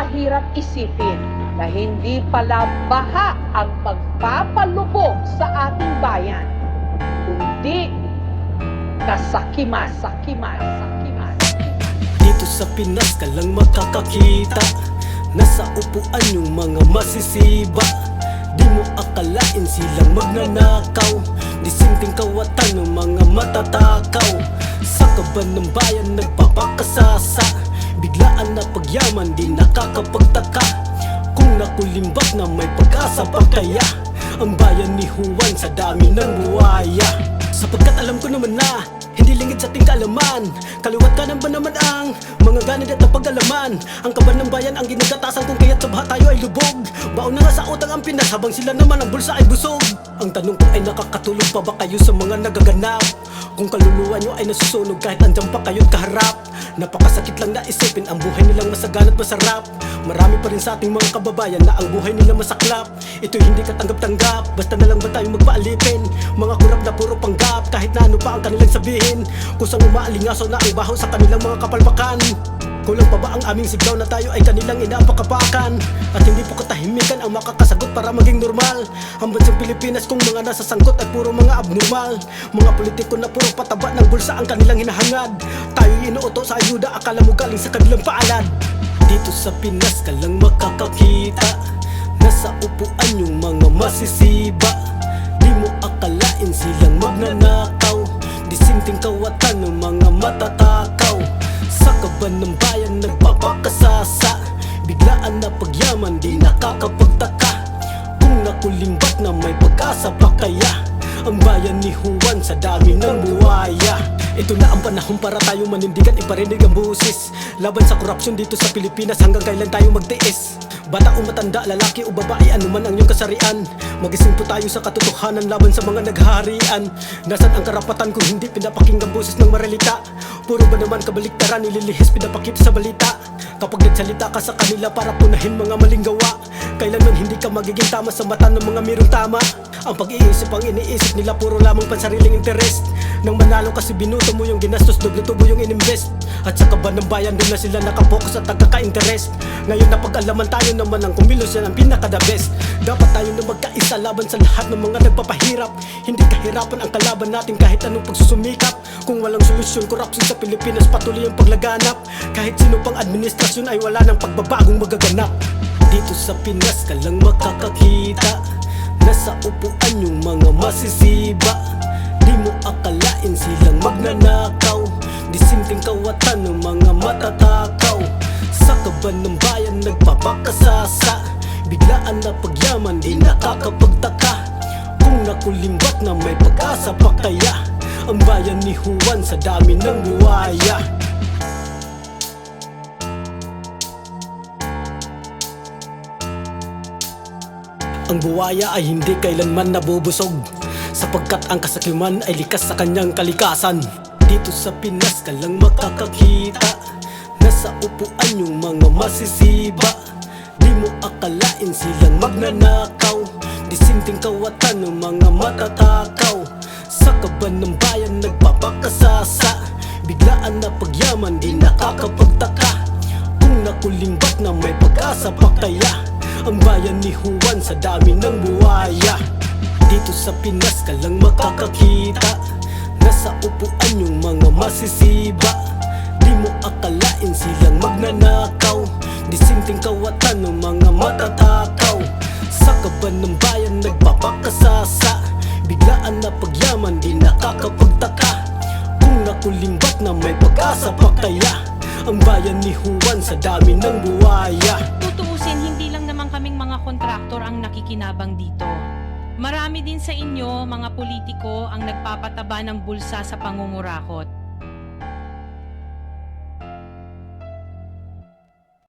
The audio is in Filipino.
mahirap isipin na hindi pala baha ang magpapalubog sa ating bayan, kundi sakiman. Dito sa Pinas ka lang makakakita Nasa upuan yung mga masisiba. Di mo akalain silang magnanakaw Disinteng kawatan ng mga matatakaw. Sa kaban ng bayan nagpapakasasa Pagyaman di nakakapagtaka. Kung nakulimbak na may pag-asa pa kaya Ang bayan ni Juan sa dami ng buhaya Sapagkat alam ko naman na Hindi lingid sa ating kaalaman Kaliwat ka ba naman ang Mga ganid at napag-alaman? Ang kaban ng bayan ang ginagatasan Kung kaya't sa baha tayo ay lubog. Baon na nga sa utang ang Pinas Habang sila naman ang bulsa ay busog. Ang tanong ko ay nakakatulog pa ba kayo sa mga nagaganap? Kung kaluluwa nyo ay nasusunog Kahit andyan pa kayo't kaharap. Napakasakit lang na isipin Ang buhay nilang masagana't masarap. Marami pa rin sa ating mga kababayan Na ang buhay nila masaklap. Ito'y hindi katanggap-tanggap Basta na lang ba tayo magpaalipin? Mga kurap na puro panggap Kahit na ano pa ang kanilang sabihin Kusang umaalingaso na ang sa kanilang mga kapalpakan. Kulang pa ba ang aming sigaw na tayo ay kanilang inapakapakan. At hindi po katahimikan ang makakasagot para maging normal. Ang bansang Pilipinas kung mga nasa sangkot ay puro mga abnormal. Mga politiko na puro pataba ng bulsa ang kanilang hinahangad. Tayo inuuto sa ayuda akala mo galing sa kanilang paalad. Dito sa Pinas ka lang makakakita. Nasa upuan yung mga masisiba. Di mo akalain silang magnanakaw Disinteng kawatan ng mga matatakaw. Sa kaban ng bayan nagpapakasasa. Biglaan na pagyaman di nakakapagtaka. Kung nakulimbat na may pag-asa pa kaya? Ang bayan ni Juan sa dami ng panahon para tayo manindigan Iparinig ang busis. Laban sa korupsyon dito sa Pilipinas Hanggang kailan tayo magtiis? Bata o matanda, lalaki o babae, anuman ang iyong kasarian. Magising po tayo sa katotohanan laban sa mga naghaharian. Nasaan ang karapatan kung hindi pinapakinggan boses ng maralita? Puro ba naman kabaliktaran, nililihis pinapakita sa balita? Kapag nagsalita ka sa kanila para punahin mga maling gawa Kailanman hindi ka magiging tama sa mata ng mga mirong tama. Ang pag-iisip ang iniisip nila puro lamang pansariling interest Nang manalo kasi binuto mo yung ginastos, doble tubo yung ininvest. At sa kaban ng bayan doon na sila nakapokus at nagkaka-interest. Ngayon na pag-alaman tayo naman ang kumilos yan ang pinaka-the best. Dapat tayo na magkaisa laban sa lahat ng mga nagpapahirap. Hindi kahirapan ang kalaban natin kahit anong pagsusumikap. Kung walang solusyon, korupsyon sa Pilipinas patuloy ang paglaganap. Kahit sino pang administrasyon ay wala ng pagbabagong magaganap. Dito sa Pinas ka lang makakakita. Nasa upuan yung mga masisiba silang magnanakaw Disinteng kawatan ng mga matatakaw. Sa kaban ng bayan nagpapakasasa. Biglaan na pagyaman di nakakapagtaka. Kung nakulimbat na may pag-asa pa kaya Ang bayan ni Juan sa dami ng buhaya Ang buwaya ay hindi kailanman nabubusog Sapagkat ang kasakiman ay likas sa kanyang kalikasan. Dito sa Pinas ka lang makakakita. Nasa upuan yung mga masisiba. Di mo akalain silang magnanakaw. Disinteng kawatan ng mga matatakaw. Sa kaban ng bayan nagpapakasasa. Biglaan na pagyaman di nakakapagtaka. Kung nakulimbat na may pag-asa pa kaya Ang bayan ni Juan sa dami ng buhaya Dito sa Pinas ka lang makakakita. Nasa upuan yung mga masisiba. Di mo akalain silang magnanakaw. Disinteng kawatan ng mga matatakaw. Sa kaban ng bayan nagpapakasasa. Biglaan na pagyaman di nakakapagtaka. Kung nakulimbat na may pag-asa pa Ang bayan ni Juan sa dami ng buhaya. Tutuusin, hindi lang naman kaming mga kontraktor ang nakikinabang dito. Marami din sa inyo, mga politiko, ang nagpapataba ng bulsa sa pangungurakot.